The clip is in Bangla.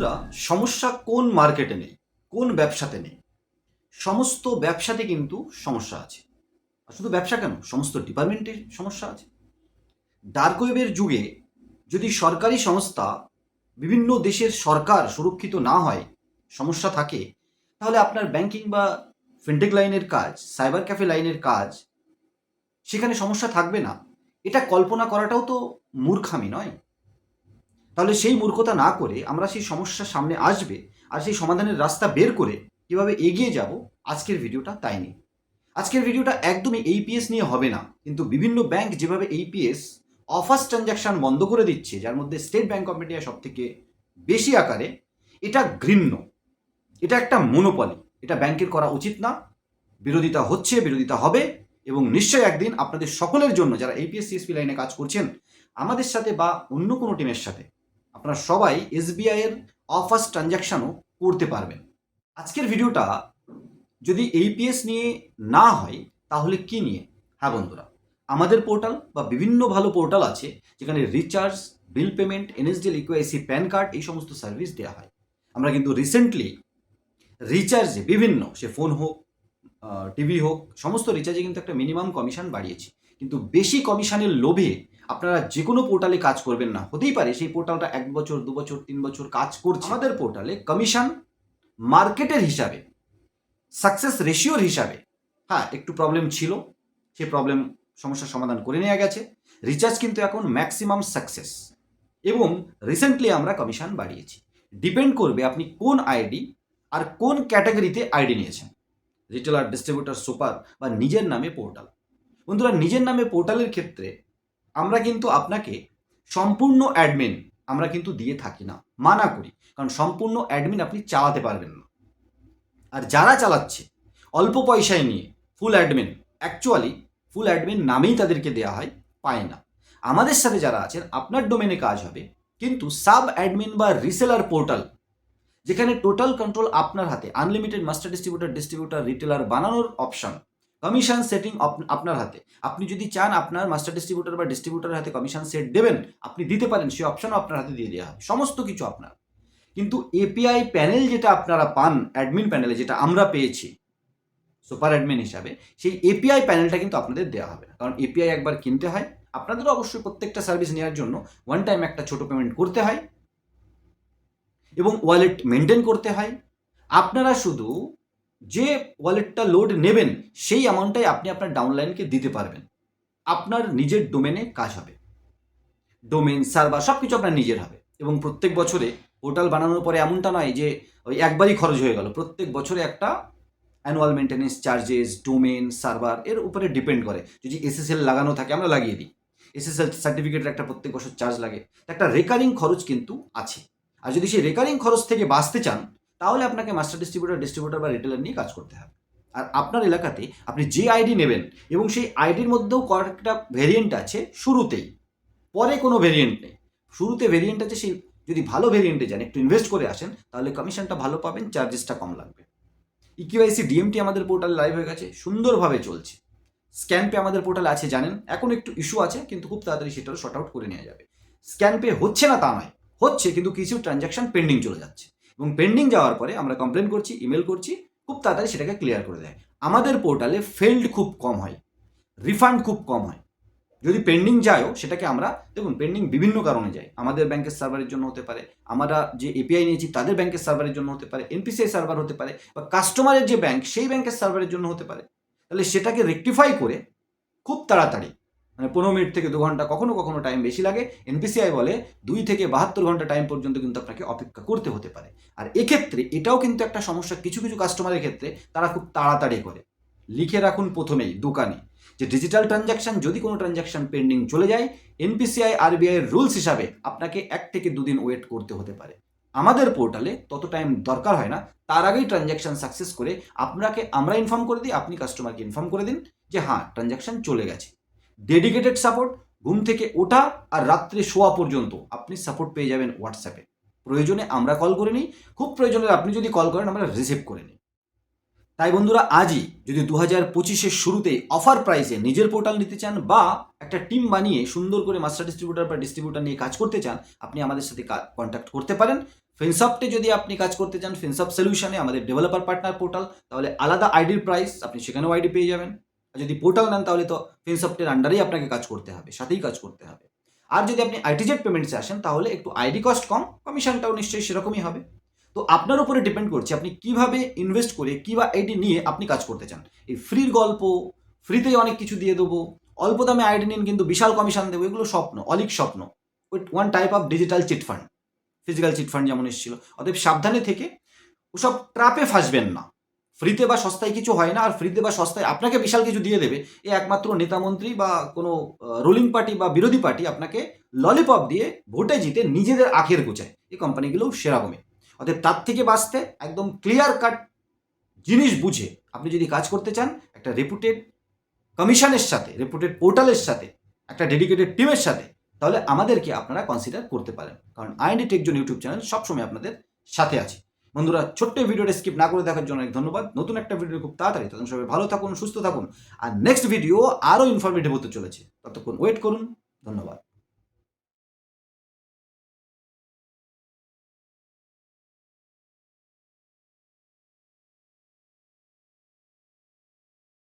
বন্ধুরা, সমস্যা কোন মার্কেটে নেই? কোন ব্যবসাতে নেই? সমস্ত ব্যবসাতে কিন্তু সমস্যা আছে। শুধু ব্যবসা কেন? সমস্ত ডিপার্টমেন্টের সমস্যা আছে। ডার্ক ওয়েবের যুগে যদি সরকারি সংস্থা বিভিন্ন দেশের সরকার সুরক্ষিত না হয়, সমস্যা থাকে, তাহলে আপনার ব্যাংকিং বা ফিনটেক লাইনের কাজ, সাইবার ক্যাফে লাইনের কাজ, সেখানে সমস্যা থাকবে না। এটা কল্পনা করাটাও তো মূর্খামি, নয়? তাহলে সেই মূর্খতা না করে আমরা সেই সমস্যার সামনে আসবে আর সেই সমাধানের রাস্তা বের করে কীভাবে এগিয়ে যাব, আজকের ভিডিওটা তাই নিয়ে। আজকের ভিডিওটা একদমই এইপিএস নিয়ে হবে না, কিন্তু বিভিন্ন ব্যাংক যেভাবে এইপিএস অফার্স ট্রানজ্যাকশন বন্ধ করে দিচ্ছে, যার মধ্যে স্টেট ব্যাংক অফ ইন্ডিয়া সব থেকে বেশি আকারে, এটা ঘৃণ্য। এটা একটা মনোপলি এটা ব্যাংকের করা উচিত না। বিরোধিতা হচ্ছে, বিরোধিতা হবে, এবং নিশ্চয়ই একদিন আপনাদের সকলের জন্য যারা এপিএস সিএসপি লাইনে কাজ করছেন, আমাদের সাথে বা অন্য কোনো টিমের সাথে আপনারা সবাই এসবিআই এর অফার্স ট্রানজ্যাকশনও করতে পারবেন। আজকের ভিডিওটা যদি এইপিএস নিয়ে না হয়, তাহলে কি নিয়ে? হ্যাঁ বন্ধুরা, আমাদের পোর্টাল বা বিভিন্ন ভালো পোর্টাল আছে যেখানে রিচার্জ বিল পেমেন্ট এনএসডিএল ইকুআইসি প্যান কার্ড এই সমস্ত সার্ভিস দেওয়া হয়। আমরা কিন্তু রিসেন্টলি রিচার্জে বিভিন্ন, সে ফোন হোক টিভি হোক, সমস্ত রিচার্জে কিন্তু একটা মিনিমাম কমিশন বাড়িয়েছি। কিন্তু বেশি কমিশনের লোভে আপনারা যে কোনো পোর্টালে কাজ করবেন না। হতেই পারে সেই পোর্টালটা এক বছর, দু বছর, তিন বছর কাজ করছে। আমাদের পোর্টালে কমিশন মার্কেটের হিসাবে, সাকসেস রেশিওর হিসাবে হ্যাঁ একটু প্রবলেম ছিল। সে প্রবলেম সমস্যার সমাধান করে নেওয়া গেছে। রিচার্জ কিন্তু এখন ম্যাক্সিমাম সাকসেস। এবং রিসেন্টলি আমরা কমিশন বাড়িয়েছি। ডিপেন্ড করবে আপনি কোন আইডি আর কোন ক্যাটাগরিতে আইডি নিয়েছেন। রিটেলার, ডিস্ট্রিবিউটার, সুপার বা নিজের নামে পোর্টাল। বন্ধুরা, নিজের নামে পোর্টালের ক্ষেত্রে আমরা কিন্তু আপনাকে সম্পূর্ণ অ্যাডমিন আমরা কিন্তু দিয়ে থাকি না, মানা করি। কারণ সম্পূর্ণ অ্যাডমিন আপনি চালাতে পারবেন না। আর যারা চালাচ্ছে, অল্প পয়সায় নিয়ে full admin actually full admin নামেই তাদেরকে দেওয়া হয়, পায় না। আমাদের সাথে যারা আছেন, আপনার ডোমেনে কাজ হবে, কিন্তু সাব অ্যাডমিন বা রিসেলার পোর্টাল যেখানে টোটাল কন্ট্রোল আপনার হাতে unlimited master distributor distributor retailer বানানোর অপশন কমিশন সেটিং আপনার হাতে। আপনি যদি চান আপনার মাস্টার ডিস্ট্রিবিউটার বা ডিস্ট্রিবিউটারের হাতে কমিশন সেট দেবেন, আপনি দিতে পারেন সেই অপশনও আপনার হাতে দিয়ে দেওয়া হবে। সমস্ত কিছু আপনার। কিন্তু এপিআই প্যানেল যেটা আপনারা পান অ্যাডমিন প্যানেলে যেটা আমরা পেয়েছি সুপার অ্যাডমিন হিসাবে, সেই এপিআই প্যানেলটা কিন্তু আপনাদের দেওয়া হবে কারণ এপিআই একবার কিনতে হয়, আপনাদেরও অবশ্যই প্রত্যেকটা সার্ভিস নেওয়ার জন্য ওয়ান টাইম একটা ছোট পেমেন্ট করতে হয় এবং ওয়ালেট মেনটেন করতে হয়। আপনারা শুধু যে ওয়ালেটটা লোড নেবেন, সেই অ্যামাউন্টটাই আপনি আপনার ডাউনলাইনকে দিতে পারবেন। আপনার নিজের ডোমেনে কাজ হবে। ডোমেন সার্ভার সব কিছু আপনার নিজের হবে। এবং প্রত্যেক বছরে পোর্টাল বানানোর পরে এমনটা নয় যে ওই একবারই খরচ হয়ে গেল। প্রত্যেক বছরে একটা annual maintenance charges domain server এর উপরে ডিপেন্ড করে। যদি এসএসএল লাগানো থাকে, আমরা লাগিয়ে দিই। এসএসএল সার্টিফিকেটের একটা প্রত্যেক বছর চার্জ লাগে। একটা রেকারিং খরচ কিন্তু আছে। আর যদি সেই রেকারিং খরচ থেকে বাঁচতে চান তাহলে আপনাকে মাস্টার ডিস্ট্রিবিউটার ডিস্ট্রিবিউটার বা রিটেলার নিয়ে কাজ করতে হবে। আর আপনার এলাকাতে আপনি যে আইডি নেবেন এবং সেই আইডির মধ্যেও কয়েকটা ভেরিয়েন্ট আছে শুরুতেই। পরে কোনো ভেরিয়েন্ট নেই। শুরুতে ভেরিয়েন্ট আছে, সেই যদি ভালো ভেরিয়েন্টে যান, একটু ইনভেস্ট করে আসেন, তাহলে কমিশনটা ভালো পাবেন চার্জেসটা কম লাগবে। E ইকিউআইসি ডিএমটি আমাদের পোর্টালে লাইভ হয়ে গেছে, সুন্দরভাবে চলছে। স্ক্যান পে আমাদের পোর্টালে আছে, জানেন? এখন একটু ইস্যু আছে, কিন্তু খুব তাড়াতাড়ি সেটাও শর্ট আউট করে নেওয়া যাবে। স্ক্যান পে হচ্ছে না তা নয়, হচ্ছে, কিন্তু কিছু ট্রানজ্যাকশন পেন্ডিং চলে যাচ্ছে। এবং পেন্ডিং যাওয়ার পরে আমরা কমপ্লেন করছি ইমেল করছি, খুব তাড়াতাড়ি সেটাকে ক্লিয়ার করে দেয়। আমাদের পোর্টালে ফেল্ড খুব কম হয় রিফান্ড খুব কম হয়। যদি পেন্ডিং যায়ও, সেটাকে আমরা, দেখুন পেন্ডিং বিভিন্ন কারণে যায়। আমাদের ব্যাংকের সার্ভারের জন্য হতে পারে, আমরা যে এপিআই নিয়েছি, তাদের ব্যাংকের সার্ভারের জন্য হতে পারে এনপিসিআই সার্ভার হতে পারে, বা কাস্টমারের যে ব্যাংক সেই ব্যাংকের সার্ভারের জন্য হতে পারে। তাহলে সেটাকে রেকটিফাই করে, খুব তাড়াতাড়ি মানে পনেরো মিনিট থেকে দু ঘণ্টা কখনো কখনো টাইম বেশি লাগে। এনপিসিআই বলে দুই থেকে বাহাত্তর ঘণ্টা টাইম পর্যন্ত কিন্তু আপনাকে অপেক্ষা করতে হতে পারে। আর এক্ষেত্রে এটাও কিন্তু একটা সমস্যা কিছু কিছু কাস্টমারের ক্ষেত্রে তারা খুব তাড়াতাড়ি করে। লিখে রাখুন প্রথমেই দোকানে যে ডিজিটাল ট্রানজ্যাকশন যদি কোনো ট্রানজ্যাকশন পেন্ডিং চলে যায় এনপিসিআই আরবিআই এর রুলস হিসাবে আপনাকে এক থেকে দুদিন ওয়েট করতে হতে পারে। আমাদের পোর্টালে তত টাইম দরকার হয় না। তার আগেই ট্রানজ্যাকশন সাকসেস করে আপনাকে আমরা ইনফর্ম করে দিই, আপনি কাস্টমারকে ইনফর্ম করে দিন যে হ্যাঁ ট্রানজ্যাকশন চলে গেছে। ডেডিকেটেড সাপোর্ট, ঘুম থেকে ওঠা আর রাত্রে শোয়া পর্যন্ত আপনি সাপোর্ট পেয়ে যাবেন হোয়াটসঅ্যাপে প্রয়োজনে আমরা কল করে নিই, খুব প্রয়োজনে আপনি যদি কল করেন, আমরা রিসিভ করে নিই। তাই বন্ধুরা, আজই যদি দু হাজার পঁচিশের শুরুতে অফার প্রাইসে নিজের পোর্টাল নিতে চান বা একটা টিম বানিয়ে সুন্দর করে মাস্টার ডিস্ট্রিবিউটার বা ডিস্ট্রিবিউটার নিয়ে কাজ করতে চান, আপনি আমাদের সাথে কন্ট্যাক্ট করতে পারেন। ফিনসফটে যদি আপনি কাজ করতে চান ফিনসফট সলিউশনে আমাদের ডেভেলপার পার্টনার পোর্টাল তাহলে আলাদা আইডির প্রাইস আপনি সেখানেও আইডি পেয়ে যাবেন। যদি পোর্টাল নেন তাহলে তো ফিনসফটের আন্ডারেই আপনাকে কাজ করতে হবে, সাথেই কাজ করতে হবে। আর যদি আপনি আইটিজেড পেমেন্টসে আসেন, তাহলে একটু আইডি কস্ট কম কমিশনটাও নিশ্চয়ই সেরকমই হবে। তো আপনার উপরে ডিপেন্ড করছে আপনি কীভাবে ইনভেস্ট করে কি বা আইডি নিয়ে আপনি কাজ করতে চান। এই ফ্রির গল্প ফ্রিতেই অনেক কিছু দিয়ে দেবো, অল্প দামে আইডি নিন কিন্তু বিশাল কমিশন দেবো, এগুলো স্বপ্ন, অলিক স্বপ্ন। One type of digital chit fund physical chit fund যেমন এসেছিল। অতএব সাবধানে থেকে, ওসব ট্রাপে ফাঁসবেন না। ফ্রিতে বা সস্তায় কিছু হয় না, আর ফ্রিতে বা সস্তায় আপনাকে বিশাল কিছু দিয়ে দেবে। এ একমাত্র নেতামন্ত্রী বা কোনো রুলিং পার্টি বা বিরোধী পার্টি আপনাকে ললিপপ দিয়ে ভোটে জিতে নিজেদের আখের গোচায় এই কোম্পানিগুলো সেরকমই অতএব তার থেকে বাঁচতে একদম ক্লিয়ার কাট জিনিস বুঝে আপনি যদি কাজ করতে চান, একটা রেপুটেড কমিশনের সাথে রেপুটেড পোর্টালের সাথে, একটা ডেডিকেটেড টিমের সাথে, তাহলে আমাদেরকে আপনারা কনসিডার করতে পারেন। কারণ আইএনডি টেকজন ইউটিউব চ্যানেল সবসময় আপনাদের সাথে আছে। বন্ধুরা, ছোট্ট ভিডিওটা স্কিপ না করে দেখার জন্য অনেক ধন্যবাদ। নতুন একটা ভিডিও খুব তাড়াতাড়ি। তখন সবাই ভালো থাকুন, সুস্থ থাকুন। আর নেক্সট ভিডিও আরও ইনফরমেটিভ হতে চলেছে। ততক্ষণ ওয়েট করুন। ধন্যবাদ।